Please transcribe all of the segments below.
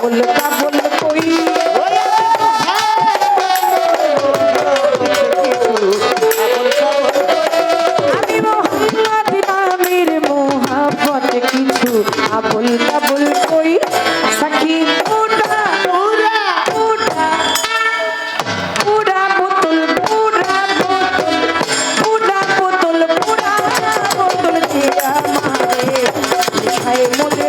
পাগল পাগল কই আবুল কাবুল কই? সাকি পুরা পুরা পুরা। পুরা পুতুল পুরা পুতুল। পুরা পুতুল পুরা পুতুল যে আমারে বিষয় মনে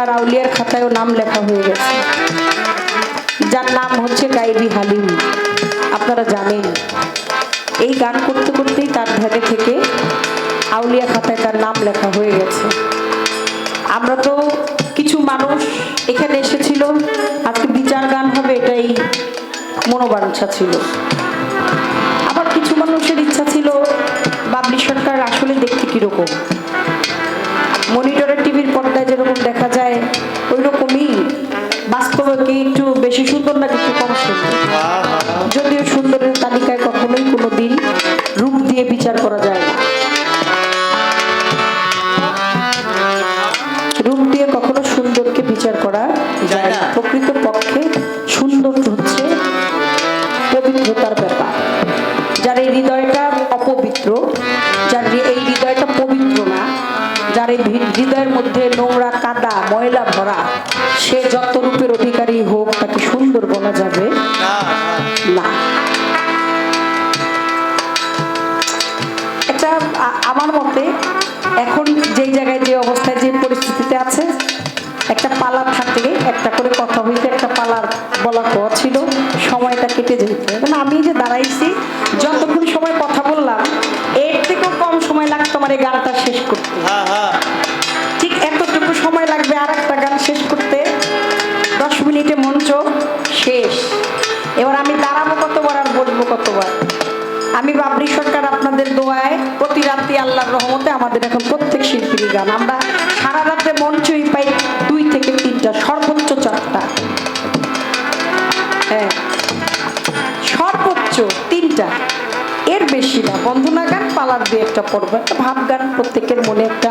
বাংলার আউলিয়ার খাতায়ও নাম লেখা হয়ে গেছে। যার নাম হচ্ছে গাইবি হালিম। আপনারা জানেন, এই গান করতে করতেই তার ধ্যানে থেকে আউলিয়া খাতায় তার নাম লেখা হয়ে গেছে। আমরা তো কিছু মানুষ এখানে এসেছিল, আজকে বিচার গান হবে এটাই মনোবাঞ্ছা ছিল। আবার কিছু মানুষের ইচ্ছা ছিল, বাবলি সরকার আসলে দেখতে কীরকম। মনির যেরকম দেখা যায় ওইরকমই। বাস্তবকে বাস্তবে কি একটু বেশি সুন্দর না একটু কম সুন্দর? যদিও সুন্দরের তালিকায় কখনোই কোনো দিন রূপ দিয়ে বিচার করা যায় একটা করে কথা হইতে একটা পালার বলা ক ছিল সময়টা কেটে যেত এখন আমি যে দাঁড়াইছি যতক্ষণ সময় কথা বললাম এর থেকেও কম সময় লাগতো আমার এই গানটা শেষ করতে। হ্যাঁ হ্যাঁ। ঠিক এতটুকু সময় লাগবে আর একটা গান শেষ করতে। দশ মিনিটে মঞ্চ শেষ। এবার আমি দাঁড়াবো কতবার আর বলব কতবার? আমি বাবরি সরকার আপনাদের দোয়ায় প্রতি রাত্রি আল্লাহর রহমতে আমাদের এখন প্রত্যেক শিল্পীর গান। আমরা সারা রাত্রে মঞ্চই পাই পালার দিয়ে একটা পড়ব, একটা ভাব গান, প্রত্যেকের মনে একটা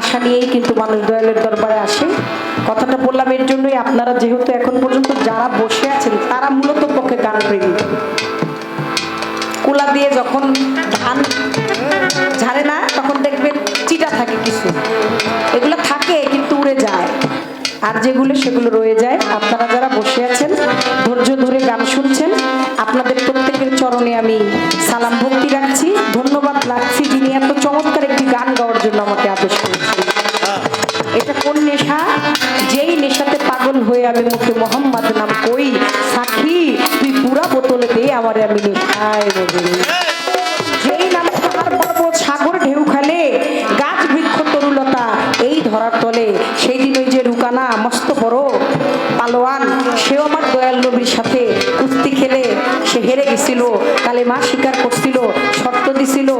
আশা নিয়েই কিন্তু মানুষ দয়ালের দরবারে আসে। কথাটা বললাম এর জন্যই আপনারা যেহেতু এখন পর্যন্ত যারা বসে আছেন, তারা মূলত পক্ষে গান প্রেমী কুলা দিয়ে যখন ধান ঝাড়ে না, তখন দেখবেন চিটা থাকে কিছু। এগুলো থাকে, কিন্তু উড়ে যায়। আর যেগুলো, সেগুলো রয়ে যায়। আপনারা যারা বসে আছেন, ধৈর্য ধরে গান শুনছেন, আপনাদের প্রত্যেকের চরণে আমি সালাম ভক্তি এটা কোন নেশা? যেই নেশাতে পাগল হয়ে আমি মুখে মোহাম্মদ নাম কই? সাক্ষী, তুই পুরা বোতলে দে আমারে আমি নেশায় বদলি যেই নামে পাহাড় পর্বত, সাগর ঢেউ খেলে, গাছ বৃক্ষ তরুলতা, এই ধরার তলে সেই দিন ওই যে রুকানা, মস্ত বড় পালোয়ান, সেও আমার দয়াল নবীর সাথে কুস্তি খেলে, সে হেরে গেছিল কালে মা স্বীকার করছিল, শর্ত দিছিল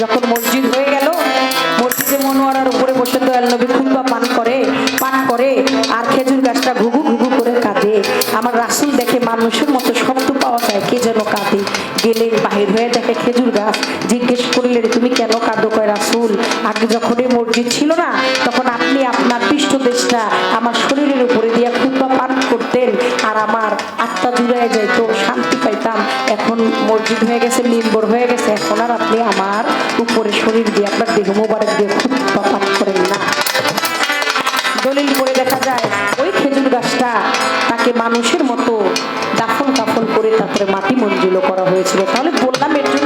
যখন মসজিদ হয়ে গেল, মসজিদে মনোয়ারার উপরে বসে দয়াল নবী খুলবা পান করে পান করে, আর খেজুর গাছটা ঘুঘু ঘুঘু করে কাঁদে। আমার রাসুল দেখে মানুষের মতো শব্দ পাওয়া যায়, কে যেন কাঁদে। গেলেন বাহির হয়ে দেখে খেজুর গাছ, জিজ্ঞেস করলেন তুমি কেন কাঁদো কয় রাসুল? আগে যখন এই মসজিদ ছিল না, তখন আপনি আপনার পৃষ্ঠদেশটা মসজিদ হয়ে গেছে নির্ভর হয়ে গেছে, এখন আর আপনি আমার উপরে শরীর দিয়ে, আপনার দেহ মোবারক দিয়ে খুব তফাত করেন না। দলিল করে দেখা যায়, ওই খেজুর গাছটা তাকে মানুষের মতো দাফন কাফন করে তারপরে মাটি মঞ্জুলো করা হয়েছিল। তাহলে বললাম এর জন্যই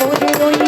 মনে ওই